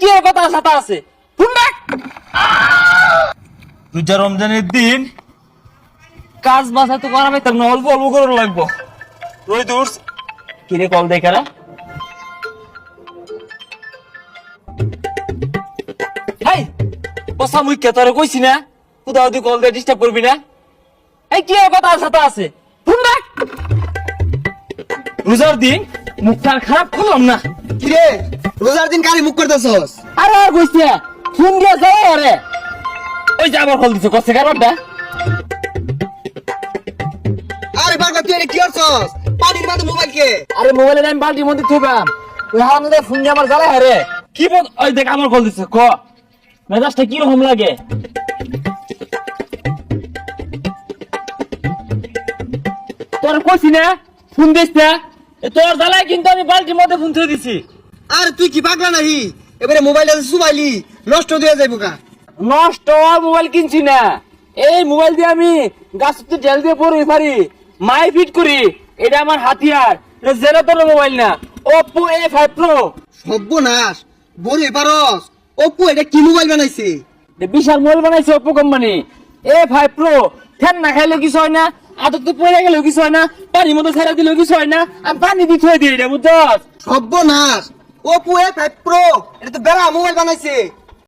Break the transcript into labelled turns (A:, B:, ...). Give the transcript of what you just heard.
A: কি কথা আছে
B: রোজা রমজানের দিন
A: কাজ বাসা তো করা পাইতাম না অল্প অল্প করে লাগবো।
B: তুই দূর
A: কিরে কল দেখে না হাই বসা মুই কইছি না? কোথাও তুই কল দিয়ে ডিস্টার্ব করবি না? এই কি কথা আছে রোজার দিন মুখটা খারাপ করলাম না।
C: কিরে রোজার দিন কারি মুখ করতেছস?
A: আরে আর কইছে ফোন দিয়ে যাও আরে। ওই যে আবার কল দিছে কষ্ট কারণটা
C: আরে বারবা তুই কি করছস? পানির মধ্যে মোবাইল কে?
A: আরে মোবাইলের আমি বালতির মধ্যে থুবাম ওই হারামদে ফোন দিয়ে আমার জ্বালায় হারে কি বল ওই দেখ আমার কল দিছে ক? মেজাজটা কি রকম লাগে? তোর কইছি না ফোন দিস না। তোর জ্বালায় কিন্তু আমি বালতির মধ্যে ফোন দিছি।
C: আরে তুই কি পাগলা নাহি? এবারে মোবাইল আছে সুবাইলি নষ্ট হয়ে যাইব কা
A: নষ্ট মোবাইল কিনছি না। এই মোবাইল দিয়ে আমি গাছ জেল দিয়ে পড়ি পারি মাই ফিট করি। এটা আমার হাতিয়ার জেরো তোর মোবাইল না। ওপো এ ফাইভ প্রো
C: সর্বনাশ বলে পারস। ওপো এটা কি মোবাইল বানাইছে?
A: বিশাল মোবাইল বানাইছে Oppo company A five pro fan না খাইলে কিছু হয় না। আদত পড়ে গেলেও কিছু হয় না, পানির মতো ছেড়ে দিলেও কিছু হয় না আমি পানি দিয়ে থুয়ে দিই এটা বুঝছস?
C: সর্বনাশ। ওপো এ এটা তো বেড়া মোবাইল বানাইছে।